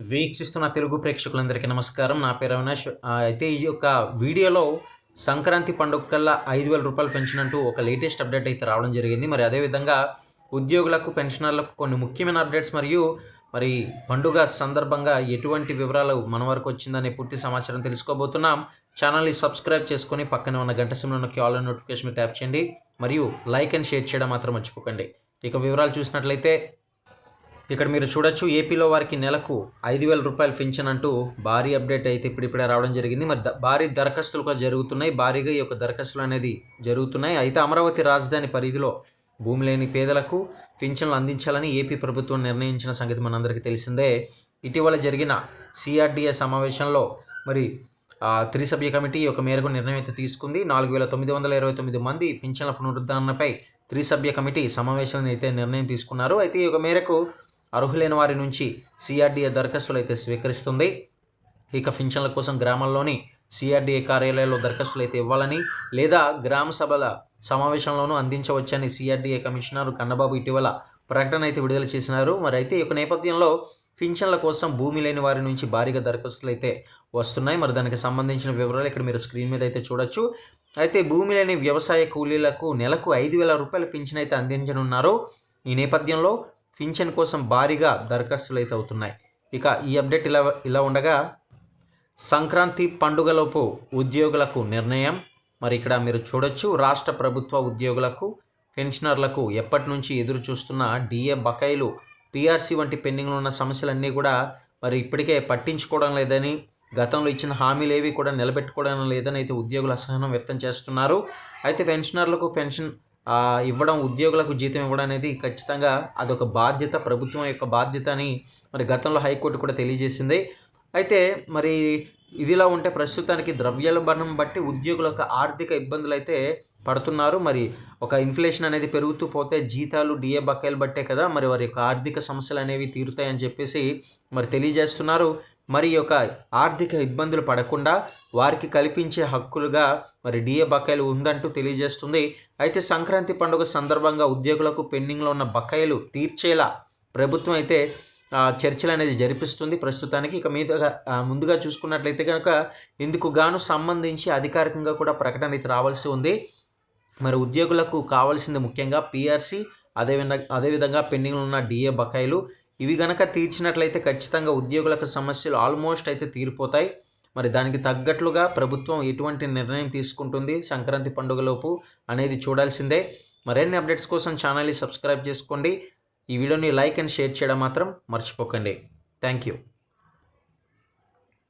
వీక్షిస్తున్న తెలుగు ప్రేక్షకులందరికీ నమస్కారం. నా పేరు అవినాష్. అయితే ఈ యొక్క వీడియోలో సంక్రాంతి పండుగ కల్లా ఐదు వేల రూపాయలు పెన్షన్ అంటూ ఒక లేటెస్ట్ అప్డేట్ అయితే రావడం జరిగింది. మరి అదేవిధంగా ఉద్యోగులకు పెన్షనర్లకు కొన్ని ముఖ్యమైన అప్డేట్స్ మరియు మరి పండుగ సందర్భంగా ఎటువంటి వివరాలు మన వరకు వచ్చిందనే పూర్తి సమాచారం తెలుసుకోబోతున్నాం. ఛానల్ని సబ్స్క్రైబ్ చేసుకొని పక్కనే ఉన్న గంట సింహలో ఉన్న ఆల్ నోటిఫికేషన్ ట్యాప్ చేయండి. మరియు లైక్ అండ్ షేర్ చేయడం మాత్రం మర్చిపోకండి. ఇక వివరాలు చూసినట్లయితే ఇక్కడ మీరు చూడొచ్చు ఏపీలో వారికి నెలకు ఐదు వేల రూపాయలు పెన్షన్ అంటూ భారీ అప్డేట్ అయితే ఇప్పుడిప్పుడే రావడం జరిగింది. మరి ద- భారీ దరఖాస్తులు కూడా జరుగుతున్నాయి. భారీగా ఈ యొక్క దరఖాస్తులు అనేది జరుగుతున్నాయి. అయితే అమరావతి రాజధాని పరిధిలో భూమి లేని పేదలకు పింఛన్లు అందించాలని ఏపీ ప్రభుత్వం నిర్ణయించిన సంగతి మనందరికీ తెలిసిందే. ఇటీవల జరిగిన సిఆర్డిఏ సమావేశంలో మరి త్రిసభ్య కమిటీ ఒక మేరకు నిర్ణయం అయితే తీసుకుంది. నాలుగు వేల తొమ్మిది వందల ఇరవై తొమ్మిది మంది పింఛన్ల పునరుద్ధరణపై త్రిసభ్య కమిటీ సమావేశాలను అయితే నిర్ణయం తీసుకున్నారు. అయితే ఈ యొక్క మేరకు అర్హులైన వారి నుంచి సిఆర్డీఏ దరఖాస్తులు అయితే స్వీకరిస్తుంది. ఇక పింఛన్ల కోసం గ్రామాల్లోని సిఆర్డీఏ కార్యాలయాల్లో దరఖాస్తులు అయితే ఇవ్వాలని లేదా గ్రామ సభల సమావేశంలోనూ అందించవచ్చని సిఆర్డీఏ కమిషనర్ కన్నబాబు ఇటీవల ప్రకటన అయితే విడుదల చేసినారు. మరి అయితే ఈ నేపథ్యంలో పింఛన్ల కోసం భూమి లేని వారి నుంచి భారీగా దరఖాస్తులు అయితే వస్తున్నాయి. మరి దానికి సంబంధించిన వివరాలు ఇక్కడ మీరు స్క్రీన్ మీద అయితే చూడొచ్చు. అయితే భూమి లేని వ్యవసాయ కూలీలకు నెలకు ఐదు వేల రూపాయల పింఛన్ అయితే అందించనున్నారు. ఈ నేపథ్యంలో పింఛన్ కోసం భారీగా దరఖాస్తులు అయితే అవుతున్నాయి ఇక ఈ అప్డేట్ ఇలా ఇలా ఉండగా సంక్రాంతి పండుగలోపు ఉద్యోగులకు నిర్ణయం. మరి ఇక్కడ మీరు చూడొచ్చు రాష్ట్ర ప్రభుత్వ ఉద్యోగులకు పెన్షనర్లకు ఎప్పటి నుంచి ఎదురు చూస్తున్న డిఏ బకాయిలు పిఆర్సీ వంటి పెండింగ్లో ఉన్న సమస్యలన్నీ కూడా మరి ఇప్పటికే పట్టించుకోవడం లేదని గతంలో ఇచ్చిన హామీలు ఏవి కూడా నిలబెట్టుకోవడం లేదని అయితే ఉద్యోగులు అసహనం వ్యక్తం చేస్తున్నారు. అయితే పెన్షనర్లకు పెన్షన్ ఇవ్వడం ఉద్యోగులకు జీతం ఇవ్వడం అనేది ఖచ్చితంగా అదొక బాధ్యత ప్రభుత్వం యొక్క బాధ్యత అని మరి గతంలో హైకోర్టు కూడా తెలియజేసింది. అయితే మరి ఇదిలా ఉంటే ప్రస్తుతానికి ద్రవ్యోల్బణం బట్టి ఉద్యోగుల యొక్క ఆర్థిక ఇబ్బందులు అయితే పడుతున్నారు. మరి ఒక ఇన్ఫ్లేషన్ అనేది పెరుగుతూ పోతే జీతాలు డిఏ బకాయిలు బట్టే కదా మరి వారి యొక్క ఆర్థిక సమస్యలు అనేవి తీరుతాయని చెప్పేసి మరి తెలియజేస్తున్నారు. మరి యొక్క ఆర్థిక ఇబ్బందులు పడకుండా వారికి కల్పించే హక్కులుగా మరి డిఏ బకాయిలు ఉందంటూ తెలియజేస్తుంది. అయితే సంక్రాంతి పండుగ సందర్భంగా ఉద్యోగులకు పెండింగ్లో ఉన్న బకాయిలు తీర్చేలా ప్రభుత్వం అయితే చర్చలు అనేది జరిపిస్తుంది. ప్రస్తుతానికి ఇక మీదుగా ముందుగా చూసుకున్నట్లయితే కనుక ఇందుకు గాను సంబంధించి అధికారికంగా కూడా ప్రకటన అయితే రావాల్సి ఉంది. మరి ఉద్యోగులకు కావాల్సింది ముఖ్యంగా పిఆర్సీ అదేవిధంగా అదేవిధంగా పెండింగ్లో ఉన్న డిఏ బకాయిలు. ఇవి గనక తీర్చినట్లయితే ఖచ్చితంగా ఉద్యోగులకు సమస్యలు ఆల్మోస్ట్ అయితే తీరిపోతాయి. మరి దానికి తగ్గట్లుగా ప్రభుత్వం ఎటువంటి నిర్ణయం తీసుకుంటుంది సంక్రాంతి పండుగలోపు అనేది చూడాల్సిందే. మరిన్ని అప్డేట్స్ కోసం ఛానల్ని సబ్స్క్రైబ్ చేసుకోండి. ఈ వీడియోని లైక్ అండ్ షేర్ చేయడం మాత్రం మర్చిపోకండి. Thank you.